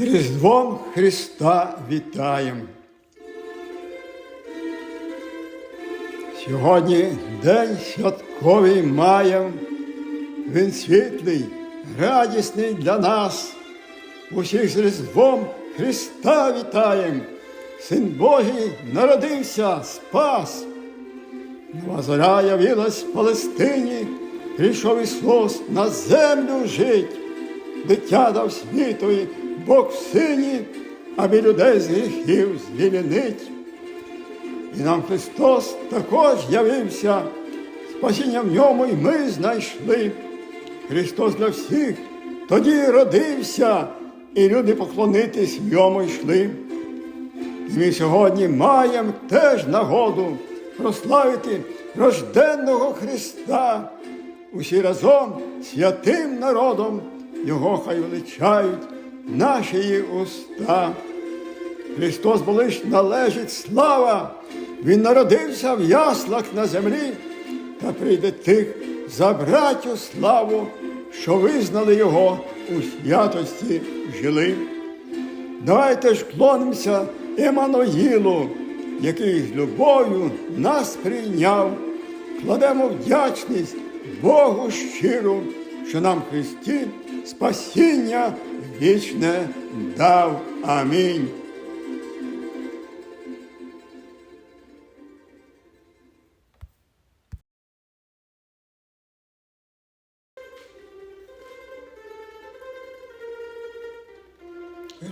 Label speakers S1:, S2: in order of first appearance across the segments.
S1: Різдвом Христа вітаєм. Сьогодні день святковий маєм. Він світлий, радісний для нас. Усіх з Різдвом Христа вітаєм. Син Божий народився, спас. Нова зоря явилась в Палестині, прийшов Ісус на землю жить. Дитя дав світові Бог в сині, аби людей з гріхів звільнить. І нам Христос також явився, спасіння в ньому й ми знайшли. Христос для всіх тоді родився, і люди поклонитись йому йшли. І ми сьогодні маємо теж нагоду прославити рожденного Христа. Усі разом святим народом Його хай величають наші уста. Христос бо лиш належить слава, Він народився в яслах на землі, та прийде тих забрать у славу, що визнали Його у святості жили. Давайте ж клонимося Еммануїлу, який з любов'ю нас прийняв, кладемо вдячність Богу щиру, що нам Христі спасіння вічне дав. Амінь.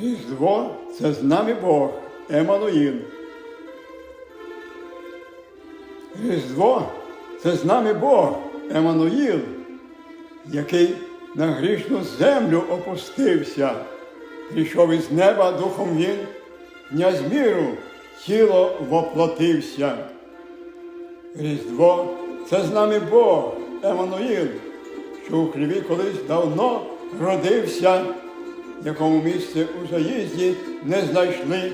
S1: Різдво це з нами Бог, Еммануїл. Різдво це з нами Бог, Еммануїл, який на грішну землю опустився, прийшов із неба духом він, князь міру, тіло воплотився. Різдво це з нами Бог, Еммануїл, що у хліві колись давно родився, якому місце у заїзді не знайшли,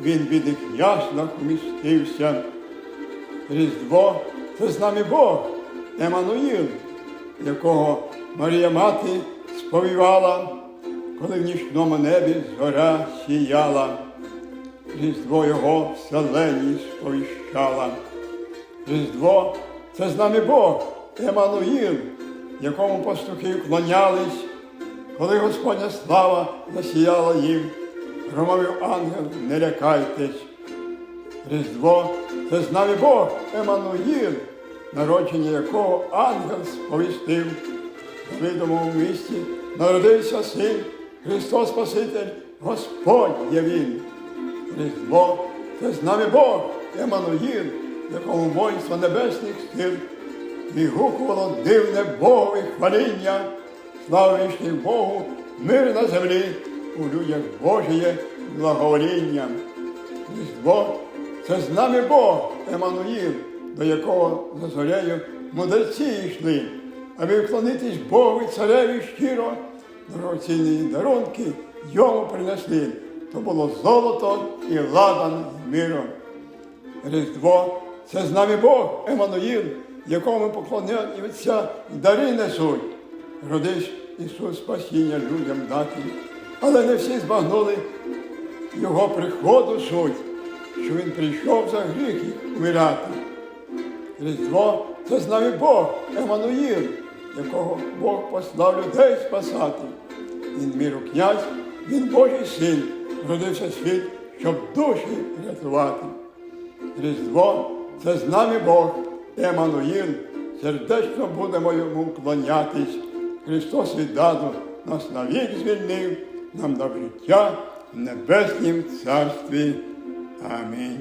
S1: він бідних яслах умістився. Різдво це з нами Бог, Еммануїл, якого Марія Мати сповівала, коли в нічному небі згора сіяла. Різдво його в сповіщала. Різдво це з нами Бог, Еммануїл, якому пастухи вклонялись, коли Господня слава засіяла їм, громовив ангел, не лякайтесь. Різдво це з нами Бог, Еммануїл, народження якого ангел сповістив. В видимому місті народився син, Христос Спаситель, Господь є Він. Різдво це з нами Бог, Еммануїл, якому воїнство небесних сил відгукувало дивне Богові хваління, слава вічний Богу, мир на землі, у людях Божіє благовоління. Різдво це з нами Бог, Еммануїл, до якого за зорею мудреці йшли, аби вклонитись Богу і цареві щиро, дорогоцінні дарунки йому принесли. То було золото і ладан миром. Різдво це з нами Бог, Еммануїл, якому поклоняються і дари несуть. Родись Ісус спасіння людям дати. Але не всі збагнули його приходу суть, що Він прийшов за гріх їх вмирати. Різдво це з нами Бог, Еммануїл, якого Бог послав людей спасати. Він міру князь, він Божий син, родився світ, щоб душі рятувати. Різдво це з нами Бог, Еммануїл, сердечно будемо йому вклонятись. Христос віддаду нас навік звільнив, нам дав життя в небеснім царстві. Амінь.